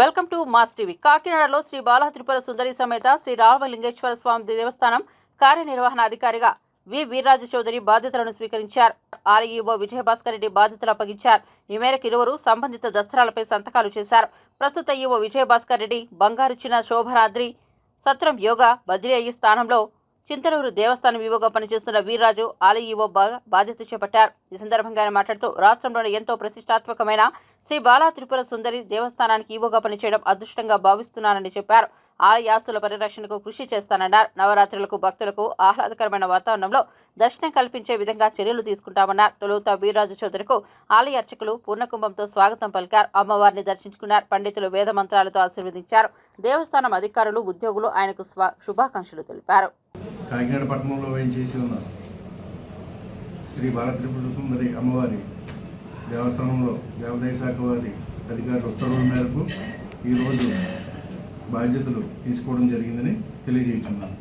Welcome to mass TV. కాకినాడలో శ్రీ బాలా త్రిపుర సుందరి సమేత శ్రీ రామలింగేశ్వర స్వామి దేవస్థానం కార్యనిర్వహణ అధికారిగా వి. వీర్రాజు చౌదరి బాధ్యతలను స్వీకరించారు. ఆర్ఈఓ విజయభాస్కర్ రెడ్డి బాధ్యతలు అప్పగించారు. ఈ మేరకు ఇరువురు సంబంధిత దస్త్రాలపై సంతకాలు చేశారు. ప్రస్తుత ఈఓ విజయభాస్కర్ రెడ్డి బంగారుచిన శోభరాద్రి సత్రం యోగా బదిలీ అయ్యే స్థానంలో చింతలూరు దేవస్థానం ఈవోగా పనిచేస్తున్న వీర్రాజు ఆలయ ఈవో బాధ్యత చేపట్టారు. ఈ సందర్భంగా ఆయన మాట్లాడుతూ రాష్ట్రంలోని ఎంతో ప్రతిష్టాత్మకమైన శ్రీ బాలా త్రిపుర సుందరి దేవస్థానానికి ఈవోగా పనిచేయడం అదృష్టంగా భావిస్తున్నానని చెప్పారు. ఆలయ ఆస్తుల పరిరక్షణకు కృషి చేస్తానన్నారు. నవరాత్రులకు భక్తులకు ఆహ్లాదకరమైన వాతావరణంలో దర్శనం కల్పించే విధంగా చర్యలు తీసుకుంటామన్నారు. తొలుత వీర్రాజు చౌదరికు ఆలయ అర్చకులు పూర్ణకుంభంతో స్వాగతం పలికారు. అమ్మవారిని దర్శించుకున్నారు. పండితులు వేద మంత్రాలతో ఆశీర్వదించారు. దేవస్థానం అధికారులు ఉద్యోగులు ఆయనకు శుభాకాంక్షలు తెలిపారు. కాకినాడ పట్టణంలో వేయించేసి ఉన్న శ్రీ భారత్రిపుర సుందరి అమ్మవారి దేవస్థానంలో దేవాదాయ శాఖ వారి అధికారుల ఉత్తర్వుల మేరకు ఈరోజు బాధ్యతలు తీసుకోవడం జరిగిందని తెలియజేస్తున్నాను.